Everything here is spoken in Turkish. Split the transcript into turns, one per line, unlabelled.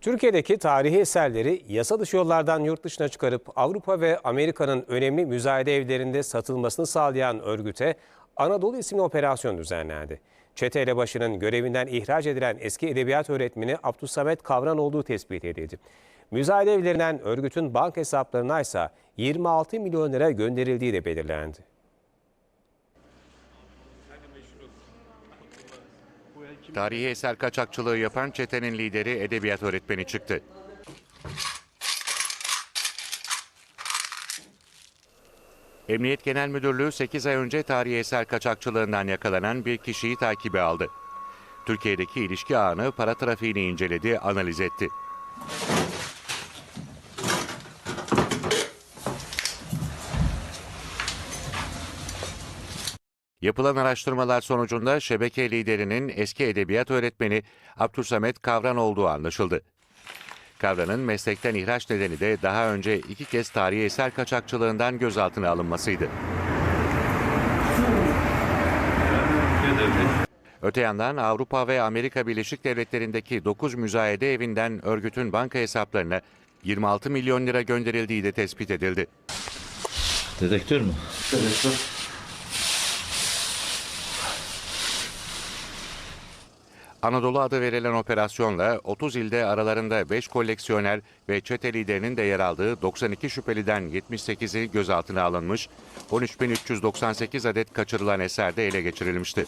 Türkiye'deki tarihi eserleri yasa dışı yollardan yurt dışına çıkarıp Avrupa ve Amerika'nın önemli müzayede evlerinde satılmasını sağlayan örgüte Anadolu isimli operasyon düzenlendi. Çete elebaşının görevinden ihraç edilen eski edebiyat öğretmeni Abdülsamet Kavran olduğu tespit edildi. Müzayede evlerinden örgütün bank hesaplarına ise 26 milyon lira gönderildiği de belirlendi.
Tarihi eser kaçakçılığı yapan çetenin lideri edebiyat öğretmeni çıktı. Emniyet Genel Müdürlüğü 8 ay önce tarihi eser kaçakçılığından yakalanan bir kişiyi takibe aldı. Türkiye'deki ilişki ağını para trafiğini inceledi, analiz etti. Yapılan araştırmalar sonucunda şebeke liderinin eski edebiyat öğretmeni Abdülsamet Kavran olduğu anlaşıldı. Kavran'ın meslekten ihraç nedeni de daha önce iki kez tarihi eser kaçakçılığından gözaltına alınmasıydı. Öte yandan Avrupa ve Amerika Birleşik Devletleri'ndeki 9 müzayede evinden örgütün banka hesaplarına 26 milyon lira gönderildiği de tespit edildi.
Dedektör mü?
Anadolu adı verilen operasyonla 30 ilde aralarında 5 koleksiyoner ve çete liderinin de yer aldığı 92 şüpheliden 78'i gözaltına alınmış, 13.398 adet kaçırılan eser de ele geçirilmişti.